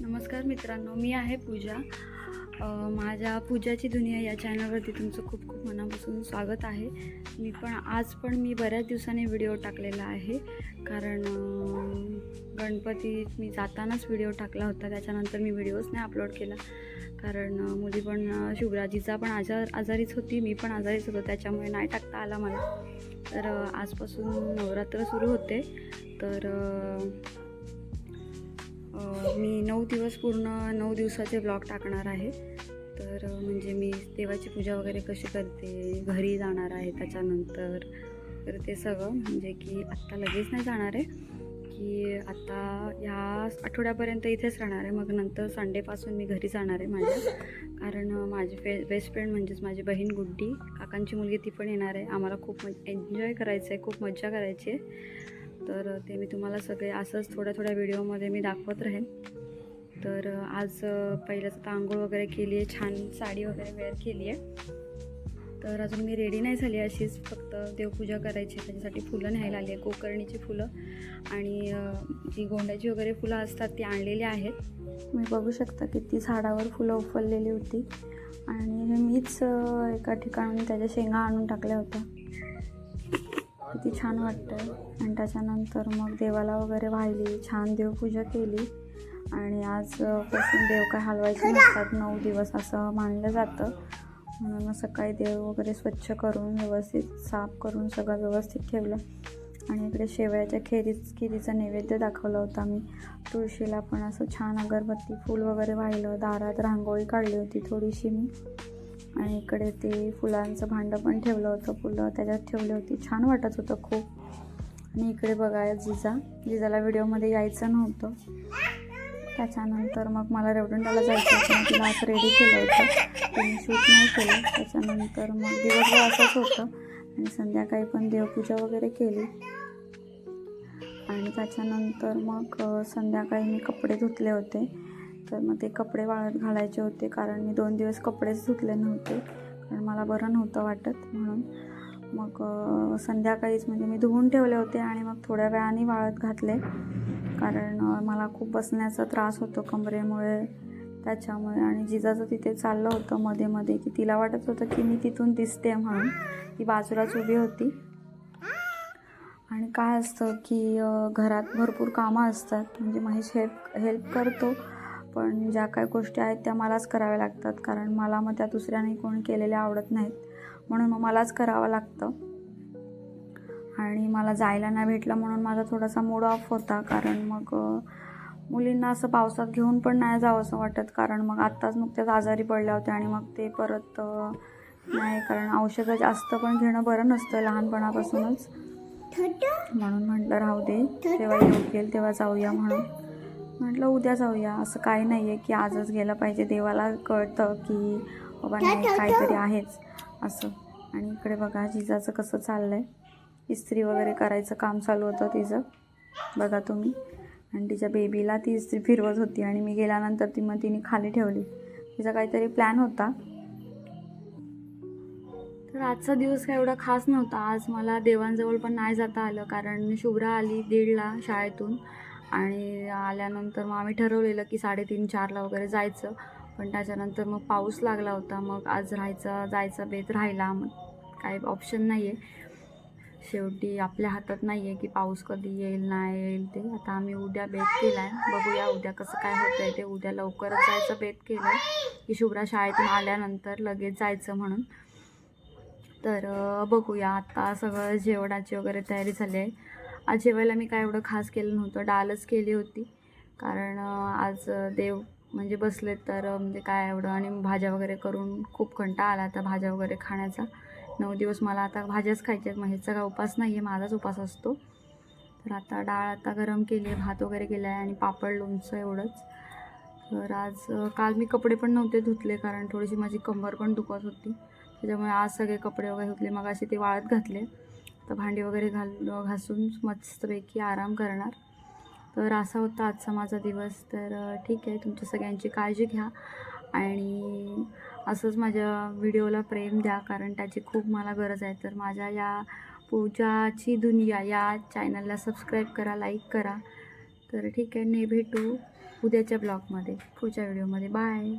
नमस्कार मित्रांनो मी आहे पूजा. माझ्या पूजाची दुनिया या चॅनलवरती तुमचं खूप खूप मनापासून स्वागत आहे. मी पण आज पण मी बऱ्याच दिवसांनी व्हिडिओ टाकलेला आहे. कारण गणपती मी जातानाच व्हिडिओ टाकला होता. त्याच्यानंतर मी व्हिडिओच नाही अपलोड केला. कारण मुली पण शिवराजीचा पण आजार आजारीच होती. मी पण आजारीच होतो. त्याच्यामुळे नाही टाकता आला मला. तर आजपासून नवरात्र सुरू होते. तर मी नऊ दिवस पूर्ण नऊ दिवसाचे ब्लॉग टाकणार आहे. तर म्हणजे मी देवाची पूजा वगैरे कशी करते घरी जाणार आहे त्याच्यानंतर तर ते सगळं म्हणजे की आत्ता लगेच नाही जाणार आहे. की आत्ता ह्या आठवड्यापर्यंत इथेच राहणार आहे. मग नंतर संडेपासून मी घरी जाणार आहे माझ्या. कारण माझी फे बेस्ट फ्रेंड म्हणजेच माझी बहीण गुड्डी काकांची मुलगी ती पण येणार आहे. आम्हाला खूप एन्जॉय करायचं आहे खूप मज्जा करायची आहे. तर ते मी तुम्हाला सगळे असंच थोड्या थोड्या व्हिडिओमध्ये मी दाखवत राहीन. तर आज पहिल्याच आता आंघोळ वगैरे केली आहे छान साडी वगैरे वेअर केली आहे. तर अजून मी रेडी नाही झाली अशीच फक्त देवपूजा करायची आहे. त्याच्यासाठी फुलं न्यायला आली आहे गोकर्णीची फुलं. आणि जी गोंड्याची वगैरे फुलं असतात ती आणलेली आहेत. तुम्ही बघू शकता की ती झाडावर फुलं उफललेली होती. आणि हे मीच एका ठिकाणून त्याच्या शेंगा आणून टाकल्या होत्या. किती छान वाटतं आणि त्याच्यानंतर मग देवाला वगैरे वाहिली छान देवपूजा केली. आणि आजपासून देव काय हलवायचे नसतात. नऊ दिवस असं मानलं जातं. म्हणून मग सकाळी देव वगैरे स्वच्छ करून व्यवस्थित साफ करून सगळं व्यवस्थित ठेवलं. आणि इकडे शेवयाच्या खेरीच खिरीचा नैवेद्य दाखवला होता मी. तुळशीला पण असं छान अगरबत्ती फूल वगैरे वाहिलं. दारात रांगोळी काढली होती थोडीशी मी. आणि इकडे ते फुलांचं भांडं पण ठेवलं होतं फुलं त्याच्यात ठेवली होती. छान वाटत होतं खूप. आणि इकडे बघा जिजा जिजाला व्हिडिओमध्ये यायचं नव्हतं. त्याच्यानंतर मग मला रेवडंडाला जायचं होतं तिला असं रेडी केलं होतं. तिने शूट नाही केलं. त्याच्यानंतर मग दिवसभर असंच होतं. आणि संध्याकाळी पण देवपूजा वगैरे केली. आणि त्याच्यानंतर मग संध्याकाळी मी कपडे धुतले होते. तर मग ते कपडे वाळत घालायचे होते कारण मी दोन दिवस कपडेच धुतले नव्हते. कारण मला बरं नव्हतं वाटत म्हणून. मग संध्याकाळीच म्हणजे मी धुवून ठेवले होते आणि मग थोड्या वेळाने वाळत घातले. कारण मला खूप बसण्याचा त्रास होतो कमरेमुळे त्याच्यामुळे आणि जिजाचं तिथे चाललं होतं मध्ये मध्ये की तिला वाटत होतं की मी तिथून दिसते म्हणून. ती बाजूलाच उभी होती. आणि काय असतं की घरात भरपूर कामं असतात. म्हणजे महेश हेल्प हेल्प करतो. पण ज्या काही गोष्टी आहेत त्या मलाच कराव्या लागतात कारण मला मग त्या दुसऱ्याने कोणी केलेल्या आवडत नाहीत. म्हणून मग मलाच करावं लागतं. आणि मला जायला नाही भेटलं म्हणून माझा थोडासा मूड ऑफ होता कारण मग मुलींना असं पावसात घेऊन पण नाही जावं असं वाटत कारण मग आत्ताच नुकत्याच आजारी पडल्या होत्या आणि मग ते परत नाही कारण औषधं जास्त पण घेणं बरं नसतं लहानपणापासूनच. म्हणून म्हटलं राहू दे तेव्हा योग येईल तेव्हा जाऊया म्हणून. म्हटलं उद्या जाऊया. असं काही नाही आहे की आजच गेलं पाहिजे. देवाला कळतं की बाबा नाही काहीतरी आहेच. असं. आणि इकडे बघा जिजाचं कसं चाललं आहे इस्त्री वगैरे करायचं काम चालू होतं तिचं. बघा तुम्ही. आणि तिच्या बेबीला ती इस्त्री फिरवत होती आणि मी गेल्यानंतर ती मग तिने खाली ठेवली. तिचा काहीतरी प्लॅन होता. तर आजचा दिवस काय एवढा खास नव्हता. आज मला देवांजवळ पण नाही जाता आलं कारण शुभ्रा आली दीडला शाळेतून. आणि आल्यानंतर मग आम्ही ठरवलेलं की साडेतीन चारला वगैरे जायचं. पण त्याच्यानंतर मग पाऊस लागला होता. मग आज राहायचा जायचं बेत राहिला. मग काही ऑप्शन नाही आहे शेवटी आपल्या हातात नाही आहे की पाऊस कधी येईल नाही येईल ते. आता आम्ही उद्या बेत केला आहे बघूया उद्या कसं काय होतं आहे ते. उद्या लवकरच जायचं बेत केलं आहे की शुभ्रा शाळेतून आल्यानंतर लगेच जायचं म्हणून. तर बघूया. आता सगळं जेवणाची वगैरे तयारी झाली आहे. आज जेवायला मी काय एवढं खास केलं नव्हतं डालच केली होती. कारण आज देव म्हणजे बसलेत तर म्हणजे काय एवढं आणि भाज्या वगैरे करून खूप कंटाळा आला आता भाज्या वगैरे खाण्याचा. नऊ दिवस मला आता भाज्याच खायच्या आहेत महेशचा काय उपास नाही आहे माझाच उपास असतो. तर आता डाळ आता गरम केली आहे भात वगैरे केला आहे आणि पापड लोणचं एवढंच. तर आज काल मी कपडे पण नव्हते धुतले कारण थोडीशी माझी कंबर पण दुखत होती. त्याच्यामुळे आज सगळे कपडे वगैरे धुतले मग असे ते वाळत घातले. तर भांडी वगैरे घाल घासून मस्तपैकी आराम करणार. तर असा होता आजचा माझा दिवस. तर ठीक आहे तुमच्या सगळ्यांची काळजी घ्या आणि असंच माझ्या व्हिडिओला प्रेम द्या कारण त्याची खूप मला गरज आहे. तर माझ्या या पूजाची दुनिया या चॅनलला सबस्क्राईब करा लाईक करा. तर ठीक आहे ने भेटू उद्याच्या ब्लॉगमध्ये पुढच्या व्हिडिओमध्ये. बाय.